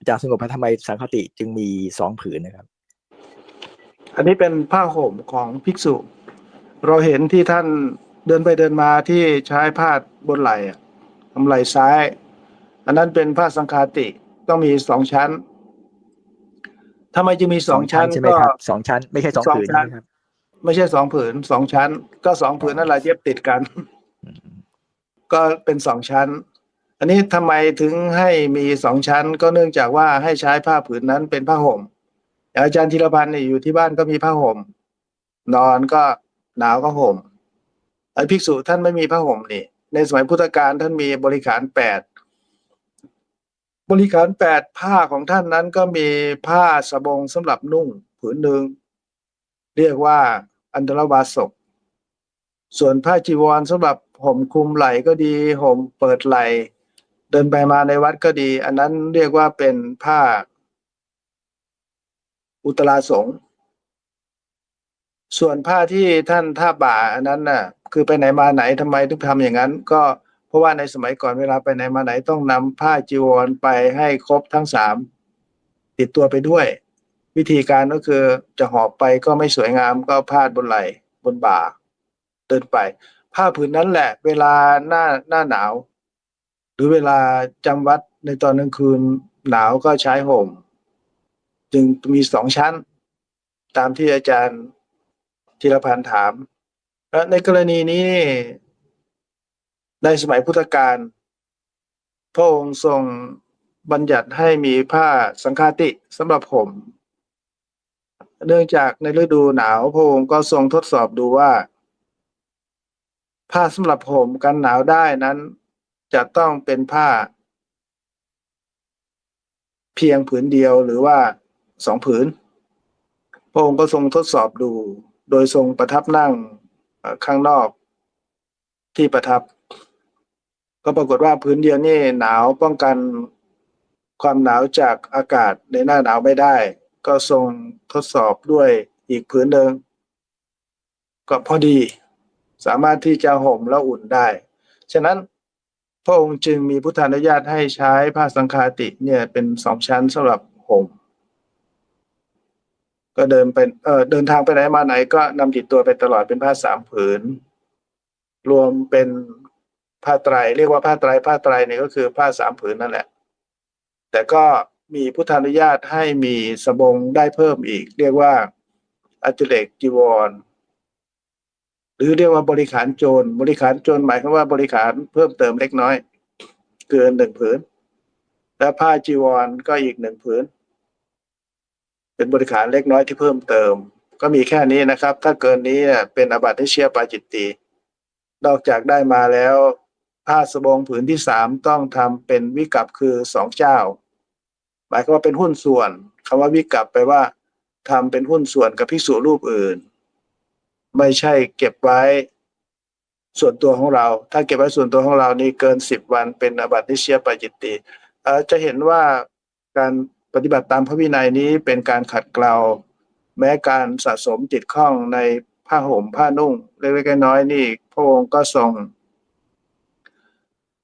อาจารย์สงบพระทำไมสังคติจึงมีสองผืนนะครับ อันนี้เป็นผ้าห่มของภิกษุ เราเห็นที่ท่านเดินไปเดินมาที่ใช้ผ้าบนไหล่อะทำไหล่ซ้าย อันนั้นเป็นผ้าสังคาติต้องมีสองชั้นทำไมจึงมีสองชั้นใช่ไหมก็ครับสองชั้น ไม่ใช่สองสองผืนชั้นใช่ไหมครับไม่ใช่สองผืนสองชั้น ก็สองผืนนั่นแหละเย็บติดกันอืมก็เป็นสองชั้น อันนี้ทำไมถึงให้มีสองชั้น ก็เนื่องจากว่าให้ใช้ผ้าผืนนั้นเป็นผ้าห่มอย่างอาจารย์ธีรพันธ์เนี่ยอยู่ที่บ้านก็มีผ้าห่ม นอนก็หนาวก็ห่มไอ้ภิกษุท่านไม่มีผ้าห่มนี่ ในสมัยพุทธกาลท่านมีบริขารแปดบริขารแปดผ้าของท่านนั้นก็มีผ้าสบงสำหรับนุ่งผืนหนึ่งเรียกว่าอันตรวาสกส่วนผ้าจีวรสำหรับห่มคลุมไหล่ก็ดีห่มเปิดไหล่ เดินไปมาในวัดก็ดี อันนั้นเรียกว่าเป็นผ้าอุตราสงฆ์ส่วนผ้าที่ท่านท่าบ่าอันนั้นน่ะ คือไปไหนมาไหนทำไมถึงทำอย่างนั้น ก็เพราะว่าในสมัยก่อนเวลาไปไหนมาไหนต้องนำผ้าจีวรไปให้ครบทั้งสามติดตัวไปด้วย วิธีการก็คือจะหอบไปก็ไม่สวยงามก็พาดบนไหลบนบ่า เดินไป ผ้าผืนนั้นแหละ เวลาหน้าหน้าหนาว รือเวลาจำวัดในตอนกลางคืนหนาวก็ใช้ห่ม จึงมีสองชั้น ตามที่อาจารย์ธีรพันธ์ถาม และในกรณีนี้ในสมัยพุทธกาลพระองค์ทรงบัญญัติให้มีผ้าสังฆาติสำหรับห่มเนื่องจากในฤดูหนาวพระองค์ก็ทรงทดสอบดูว่า ผ้าสำหรับห่มกันหนาวได้นั้น จะต้องเป็นผ้า เพียงผืนเดียวหรือว่าสองผืน พระองค์ก็ทรงทดสอบดู โดยทรงประทับนั่งข้างนอกที่ประทับ ก็ปรากฏว่าพื้นเดียวนี่หนาวป้องกันความหนาวจากอากาศในหน้าหนาวไม่ได้ ก็ทรงทดสอบด้วยอีกผืนหนึ่งก็พอดี สามารถที่จะห่มแล้วอุ่นได้ ฉะนั้น พระองค์จึงมีพุทธานุญาตให้ใช้ผ้าสังฆาติเนี่ยเป็นสองชั้นสำหรับห่มก็เดินไปเอ่อเดินทางไปไหนมาไหนก็นำติดตัวไปตลอดเป็นผ้าสามผืน รวมเป็นผ้าไตร เรียกว่าผ้าไตรผ้าไตรเนี่ยก็คือผ้าสามผืนนั่นแหละ แต่ก็มีพุทธานุญาตให้มีสบงได้เพิ่มอีก เรียกว่าอัจเลกจีวร หรือเรียกว่าบริขารโจร บริขารโจรหมายความว่าบริขารเพิ่มเติมเล็กน้อย เกินหนึ่งผืน และผ้าจีวรก็อีกหนึ่งผืน เป็นบริขารเล็กน้อยที่เพิ่มเติม ก็มีแค่นี้นะครับ ถ้าเกินนี้เป็นอาบัติเชียปาจิตตีนอกจากได้มาแล้วผ้าสบงผืนที่สามต้องทำเป็นวิกัปคือสองเจ้า หมายความว่าเป็นหุ้นส่วนคำว่าวิกัปแปลว่าทำเป็นหุ้นส่วนกับภิกษุรูปอื่น ไม่ใช่เก็บไว้ส่วนตัวของเรา ถ้าเก็บไว้ส่วนตัวของเรานี่เกินสิบวันเป็นอาบัตินิเชียปจิตติจะเห็นว่าการปฏิบัติตามพระวินัยนี้เป็นการขัดเกลา แม้การสะสมติดข้องในผ้าห่มผ้านุ่ง เล็กๆน้อยๆนี่ พระองค์ก็ทรง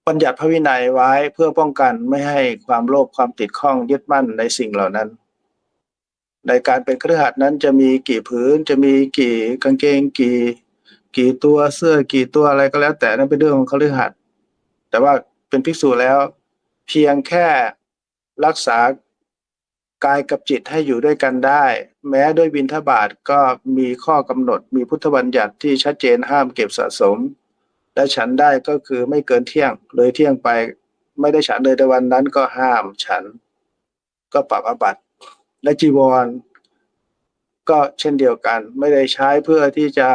บัญญัติพระวินัยไว้เพื่อป้องกันไม่ให้ความโลภความติดข้องยึดมั่นในสิ่งเหล่านั้น ในการเป็นเครือขัดนั้นจะมีกี่ผืนจะมีกี่กางเกงกี่ กี่ตัวเสื้อกี่ตัวอะไรก็แล้ว แต่นั่นเป็นเรื่องของเครือขัดแต่ว่าเป็นภิกษุแล้ว เพียงแค่รักษากายกับจิตให้อยู่ด้วยกันได้ แม้ด้วยบินทบาทก็มีข้อกำหนดมีพุทธบัญญัติที่ชัดเจนห้ามเก็บสะสม และฉันได้ก็คือไม่เกินเที่ยงเลยเที่ยงไปไม่ได้ฉันเลยในวันนั้นก็ห้ามฉัน ก็ปรับอาบัติและจีวร ก็เช่นเดียวกัน ไม่ได้ใช้เพื่อที่จะ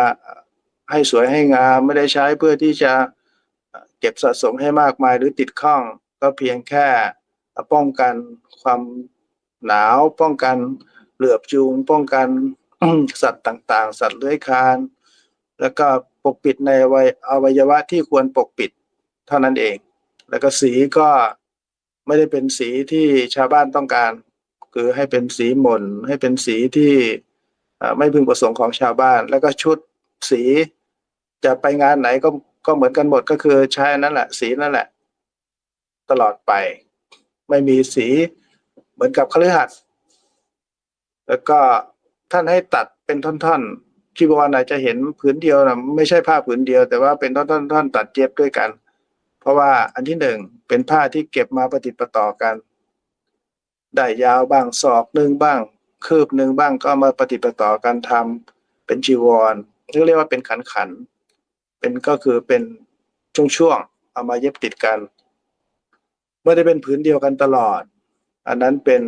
ให้สวยให้งาม ไม่ได้ใช้เพื่อที่จะเก็บสะสมให้มากมายหรือติดข้อง ก็เพียงแค่ป้องกันความหนาว ป้องกันเหลือบจูงป้องกันสัตว์ต่างๆ สัตว์เลื้อยคลาน แล้วก็ปกปิดในวัยอวัยวะที่ควรปกปิดเท่านั้นเอง แล้วก็สีก็ไม่ได้เป็นสีที่ชาวบ้านต้องการ คือให้เป็นสีหม่นให้เป็นสีที่ ไม่พึงประสงค์ของชาวบ้าน แล้วก็ชุดสี จะไปงานไหนก็ก็เหมือนกันหมดก็คือใช้นั่นแหละ สีนั่นแหละ ตลอดไป ไม่มีสีเหมือนกับคฤหัสถ์แล้วก็ท่านให้ตัดเป็นท่อนๆจีวรอาจจะเห็นผืนเดียวนะไม่ใช่ผ้าผืนเดียว แต่ว่าเป็นท่อนๆตัดเย็บด้วยกัน เพราะว่าอันที่หนึ่งเป็นผ้าที่เก็บมาประติดประต่อกัน ได้ยาวบ้างศอกหนึ่งบ้าง คืบหนึ่งบ้างก็มาประติประต่อกันทำเป็นจีวรเรียกว่าเป็นขันขัน เป็นก็คือเป็นช่วงๆเอามาเย็บติดกันไม่ได้เป็นผืนเดียวกันตลอด อันนั้นเป็น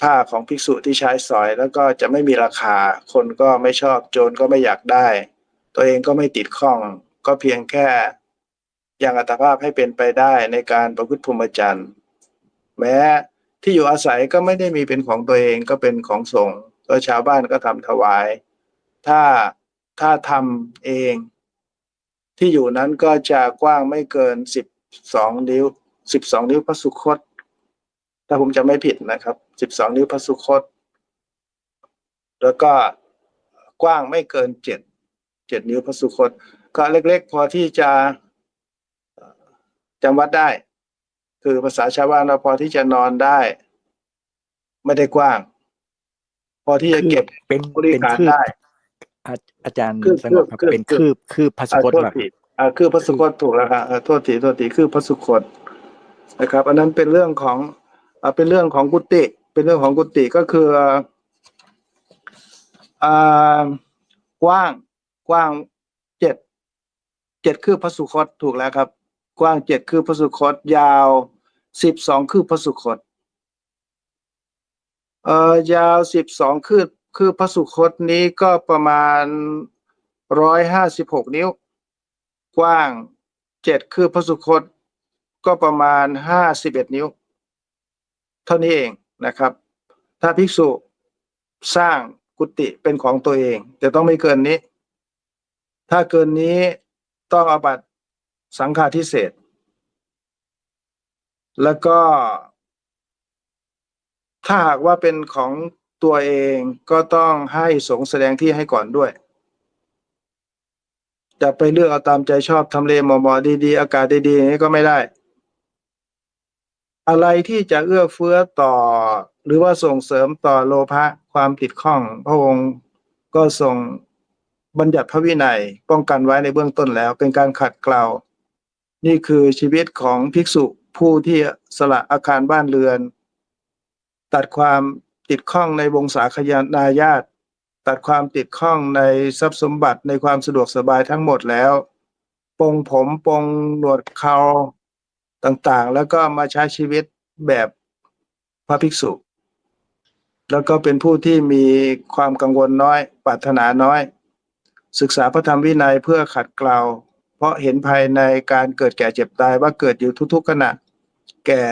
ผ้าของภิกษุที่ใช้สอยแล้วก็จะไม่มีราคา คนก็ไม่ชอบโจรก็ไม่อยากได้ ตัวเองก็ไม่ติดข้อง ก็เพียงแค่ยังอัตภาพให้เป็นไปได้ในการประพฤติพรหมจรรย์ แม้ ที่อยู่อาศัยก็ไม่ได้มีเป็นของตัวเองก็เป็นของสงฆ์ก็ชาวบ้านก็ทำถวาย ถ้าถ้าทำเอง ที่อยู่นั้นก็จะกว้างไม่เกินสิบสองนิ้วสิบสองนิ้วพระสุคต ถ้าผมจะไม่ผิดนะครับสิบสองนิ้วพระสุคต แล้วก็กว้างไม่เกินเจ็ดเจ็ดนิ้วพระสุคต ก็เล็กๆ พอที่จะจำวัดได้ คือภาษาชาวบ้านเราพอที่จะนอนได้ ไม่ได้กว้าง พอที่จะเก็บเป็นบริเป็นการคืบได้อาอาจารย์คืบสงบครับคืบเป็นคืคืบบคืบพระสอ่าคตโทษแบบทีอ่าคือพระสุคตถูกแล้วครับอ่าโทษทีโทษทีคือพระสุคตนะครับ อันนั้นเป็นเรื่องของอ่าเป็นเรื่องของกุฏิเป็นเรื่องของกุฏิก็คืออ่ากว้างกว้างเจ็ดเจ็ดคือพระสุคตถูกแล้วครับ กว้างเจ็ดคือพระสุคต ยาวสิบสองคือพระสุคต เอ่อยาวสิบสองคือคือพระสุคตนี้ก็ประมาณร้อยห้าสิบหกนิ้ว กว้างเจ็ดคือพระสุคต ก็ประมาณห้าสิบเอ็ดนิ้ว เท่านี้เองนะครับ ถ้าภิกษุสร้างกุฏิเป็นของตัวเองจะต้องไม่เกินนี้ ถ้าเกินนี้ต้องอาบัต สังฆาทิเศษ แล้วก็ ถ้าหากว่าเป็นของตัวเองก็ต้องให้สงแสดงที่ให้ก่อนด้วย จะไปเลือกเอาตามใจชอบทำเลหมาะๆดีๆ อากาศดีๆนี้ก็ไม่ได้ อะไรที่จะเอื้อเฟื้อต่อ หรือว่าส่งเสริมต่อโลภะความติดข้อง พระองค์ก็ทรงบัญญัติพระวินัยป้องกันไว้ในเบื้องต้นแล้วเป็นการขัดเกลา นี่คือชีวิตของภิกษุผู้ที่สละอาคารบ้านเรือน ตัดความติดข้องในวงศาคยานายาตตัดความติดข้องในทรัพย์สมบัติในความสะดวกสบายทั้งหมดแล้วปงผมปงหนวดเขาต่างๆ แล้วก็มาใช้ชีวิตแบบพระภิกษุ แล้วก็เป็นผู้ที่มีความกังวลน้อยปรารถนาน้อย ศึกษาพระธรรมวินัยเพื่อขัดเกลา เพราะเห็นภายในการเกิดแก่เจ็บตายว่าเกิดอยู่ทุก ๆ ขณะ แก่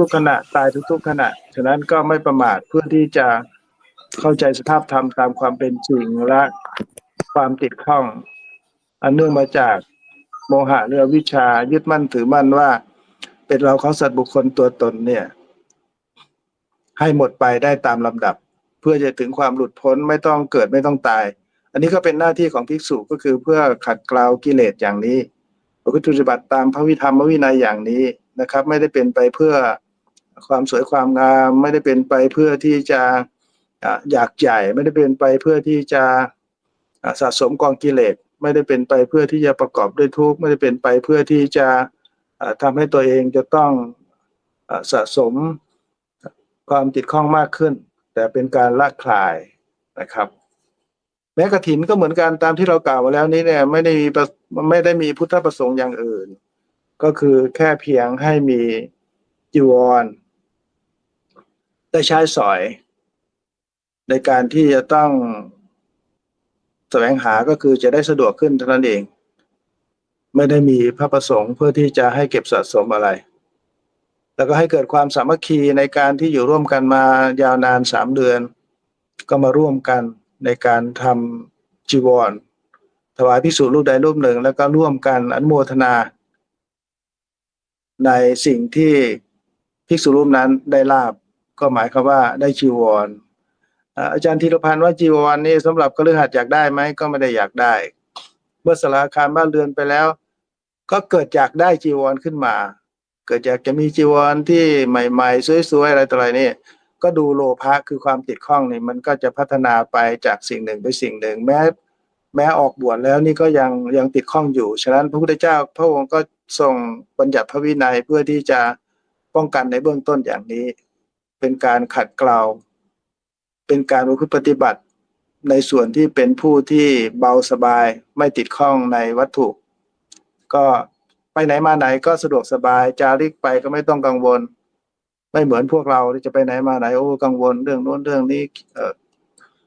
ทุกๆขณะตายทุก ๆ ขณะ ฉะนั้นก็ไม่ประมาทเพื่อที่จะเข้าใจสภาพธรรมตามความเป็นจริงและความติดข้อง อันเนื่องมาจากโมหะเรือวิชายึดมั่นถือมั่นว่า เป็นเราเขาสัตว์บุคคลตัวตนเนี่ย ให้หมดไปได้ตามลำดับ เพื่อจะถึงความหลุดพ้นไม่ต้องเกิดไม่ต้องตาย นนี้ก็เป็นหน้าที่ของภิกษุก็คือเพื่อขัดเกลากิเลสอย่างนี้ประพฤติปฏิบัติตามพระวิธรรมวินัยอย่างนี้นะครับ ไม่ได้เป็นไปเพื่อความสวยความงามไม่ได้เป็นไปเพื่อที่จะอยากใหญ่ ไม่ได้เป็นไปเพื่อที่จะสะสมกองกิเลสไม่ได้เป็นไปเพื่อที่จะประกอบด้วยทุกข์ไม่ได้เป็นไปเพื่อที่จะอะทำให้ตัวเองจะต้องสะสมความติดข้องมากขึ้น แต่เป็นการละคลายนะครับ แม้กระถินก็เหมือนกันตามที่เรากล่าวมาแล้วนี้เนี่ย ไม่ได้มีไม่ได้มีพุทธประสงค์อย่างอื่น ก็คือแค่เพียงให้มีจีวรได้ใช้สอย ในการที่จะต้องแสวงหาก็คือจะได้สะดวกขึ้นเท่านั้นเอง ไม่ได้มีพระประสงค์เพื่อที่จะให้เก็บสะสมอะไร แล้วก็ให้เกิดความสามัคคีในการที่อยู่ร่วมกันมายาวนานสามเดือน ก็มาร่วมกัน ในการทำจีวร ถวายพิสูจน์รูปใดรูปหนึ่ง แล้วก็ร่วมกันอนุโมทนา ในสิ่งที่ภิกษุรูปนั้นได้ลาบก็หมายความว่าได้จีวรอาอาจารย์ธีรพันธ์ว่าจีวรนี่สำหรับคฤหัสอยากได้ไหมก็ไม่ได้อยากได้ เมื่อสลาคารบ้านเรือนไปแล้ว ก็เกิดอยากได้จีวรขึ้นมา เกิดอยากจะมีจีวรที่ใหม่ ๆ สวยๆอะไรต่ออะไรนี่ ก็ดูโลภะคือความติดข้องนี่มันก็จะพัฒนาไปจากสิ่งหนึ่งไปสิ่งหนึ่ง แม้แม้ออกบวชแล้วนี่ก็ยังยังติดข้องอยู่ฉะนั้นพระพุทธเจ้าพระองค์ก็ทรงบัญญัติพระวินัยเพื่อที่จะป้องกันในเบื้องต้นอย่างนี้ เป็นการขัดเกลาเป็นการประพฤติปฏิบัติในส่วนที่เป็นผู้ที่เบาสบายไม่ติดข้องในวัตถุ ก็ไปไหนมาไหนก็สะดวกสบายจาริกไปก็ไม่ต้องกังวล ไม่เหมือนพวกเราที่จะไปไหนมาไหนโอ้กังวลเรื่องโน้นเรื่องนี้เอ่อ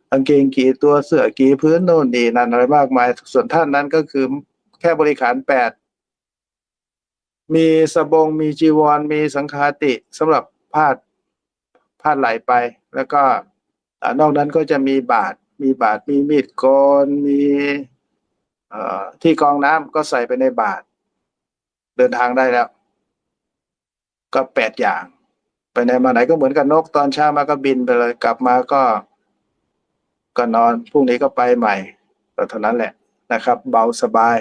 กางเกงกี่ตัวเสื้อกี่พื้นโน่นนี่นั่นอะไรมากมาย ส่วนท่านนั้นก็คือแค่บริขารแปดมีสบงมีจีวร มีสังฆาติสำหรับพาดพาดไหลไป แล้วก็นอกนั้นก็จะมีบาทมีบาทมีมีดกนมีเอ่อที่กองน้ำก็ใส่ไปในบาท เดินทางได้แล้ว ก็แปดอย่าง ไปไหนมาไหนก็เหมือนกับนกตอนเช้ามาก็บินไปเลย กลับมาก็ก็นอนพรุ่งนี้ก็ไปใหม่ก็เท่านั้นแหละนะครับ เบาสบาย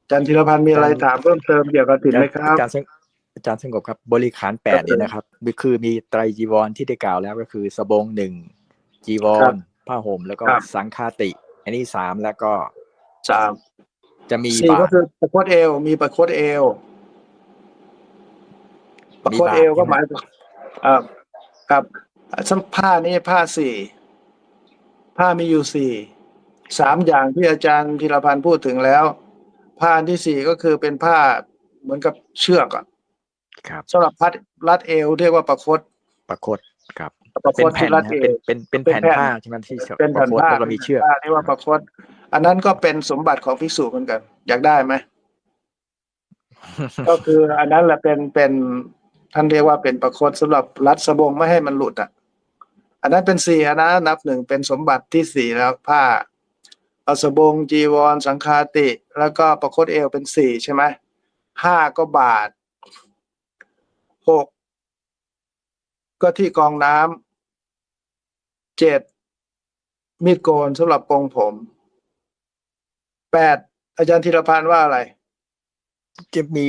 อาจันธีรพันธ์มีอะไรถามเพิ่มเติมเกี่ยวกับถิ่นไหมครับอาจารย์สงอาจารย์สงบครับ บริขารแปดเนี่ยนะครับคือมีไตรจีวรที่ได้กล่าวแล้วก็คือสบงหนึ่งจีวครัรบผ้าห่มแล้วก็ครับสังฆาติ อันนี้สามแล้วก็สามจะมีสี่บาก็ทคือประโคตเอว มีประโคตเอว ประโคตเอวก็หมายถึงอ่าครับสัมผ้านี่ผ้าสี่ผ้ามีอยู่สี่สามอย่างที่อาจารย์พิรพันธ์พูดถึงแล้ว ผ้าอันที่สี่ก็คือเป็นผ้าเหมือนกับเชือกอะครับสำหรับพัดรัดเอวเรียกว่าประคตประคตครับประคเป็นตแผ่ที่นรัดนะเอเป็นวเป็นเป็นเป็นแผ่นแผ่นผ้าใช่ไหมที่เป็นปแผ่ระนคตผ้าแล้วก็มีเชือกผ้าเรียกว่าประคตอันนั้นก็เป็นสมบัติของภิกษุเหมือนกัน อยากได้ไหมก็คืออันนั้นแหละเป็นเป็น ท่านเรียกว่าเป็นประคตสำหรับรัดสบงไม่ให้มันหลุดอะ อันนั้นเป็นสี่นะนับหนึ่งเป็นสมบัติที่สี่แล้วผ้าเอาสบงจีวร สังฆาติ แล้วก็ประคตเอวเป็นสี่ใช่ไหมห้าก็บาทหกก็ที่กองน้ำเจ็ดมีดโกนสำหรับปรงผมแปดอาจารย์ธีรพันธ์ว่าอะไร จะมี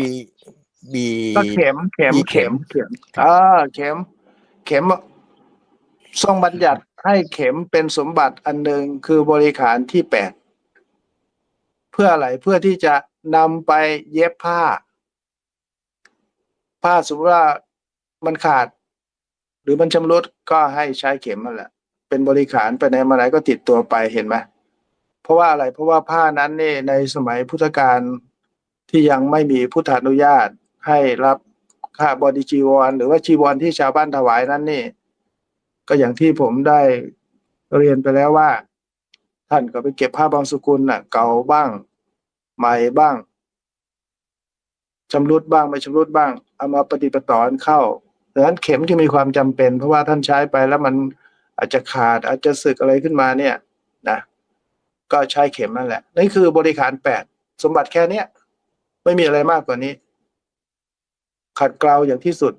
มีก็เข็มเข็มมีเข็เข็มมเข็มครับอ่าเข็ม เข็มทรงบัญญัติให้เข็มเป็นสมบัติอันหนึ่งคือบริขารที่แปดเพื่ออะไรเพื่อที่จะนำไปเย็บผ้า ผ้าสมมติว่ามันขาด หรือมันชำรุดก็ให้ใช้เข็มนั่นแหละ เป็นบริขารไปไหนมาไหนก็ติดตัวไปเห็นไหมเพราะว่าอะไรเพราะว่าผ้านั้นนี่ในสมัยพุทธกาลที่ยังไม่มีพุทธานุญาต ให้รับค่าบอดีจีวร หรือว่าจีวรที่ชาวบ้านถวายนั้นนี่ ก็อย่างที่ผมได้เรียนไปแล้วว่า ท่านก็ไปเก็บผ้าบางสกุลน่ะ เก่าบ้าง ใหม่บ้างชำรุดบ้างไม่ชำรุดบ้าง เอามาปฏิปต่อนเข้าดังนั้นเข็มที่มีความจำเป็น เพราะว่าท่านใช้ไปแล้วมันอาจจะขาดอาจจะสึกอะไรขึ้นมาเนี่ยนะก็ใช้เข็มนั่นแหละนี่คือบริขารแปดสมบัติแค่เนี้ยไม่มีอะไรมากกว่านี้ ขัดเกลาอย่างที่สุด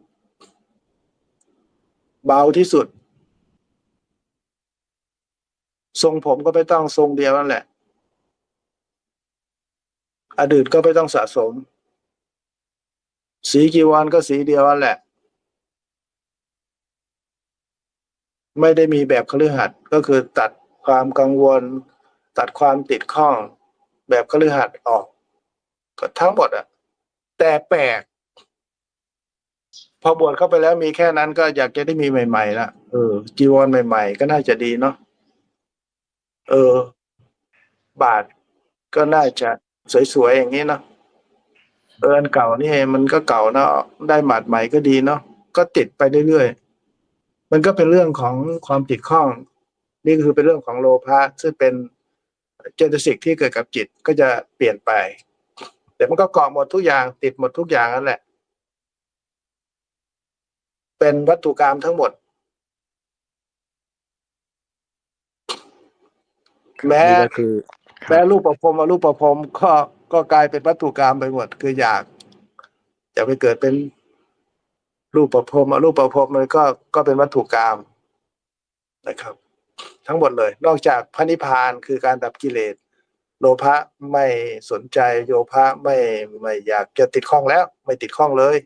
เบาที่สุด ทรงผมก็ไม่ต้องทรงเดียวนั่นแหละ อดีตก็ไม่ต้องสะสม สีกีวรก็สีเดียวนั่นแหละ ไม่ได้มีแบบคฤหัสถ์ก็คือตัดความกังวล ตัดความติดข้อง แบบคฤหัสถ์ออกก็ทั้งหมดอะแต่แปลก พอบวชเข้าไปแล้วมีแค่นั้นก็อยากจะได้มีใหม่ๆละเออ จีวรใหม่ ๆ ก็น่าจะดีเนาะเออ บาทก็น่าจะสวยๆอย่างนี้เนาะเอออันเก่านี่มันก็เก่าเนาะได้หมาดใหม่ก็ดีเนาะก็ติดไปเรื่อยๆมันก็เป็นเรื่องของความติดข้อง นี่คือเป็นเรื่องของโลภะซึ่งเป็นเจตสิกที่เกิดกับจิตก็จะเปลี่ยนไป แต่มันก็เกาะหมดทุกอย่าง ติดหมดทุกอย่างนั่นแหละ เป็นวัตถุกรรมทั้งหมด แม้นี่ก็คือครับแม้รูปประพรมมารูปประพรมก็ก็กลายเป็นวัตถุกรรมไปหมด คืออยากจะไปเกิดเป็นรูปประพรมมารูปประพรมเลยก็ก็เป็นวัตถุกรรมนะครับ ทั้งหมดเลย นอกจากพระนิพพานคือการดับกิเลสโลภะไม่สนใจโยภะไม่ไม่อยากจะติดข้องแล้ว ไม่ติดข้องเลย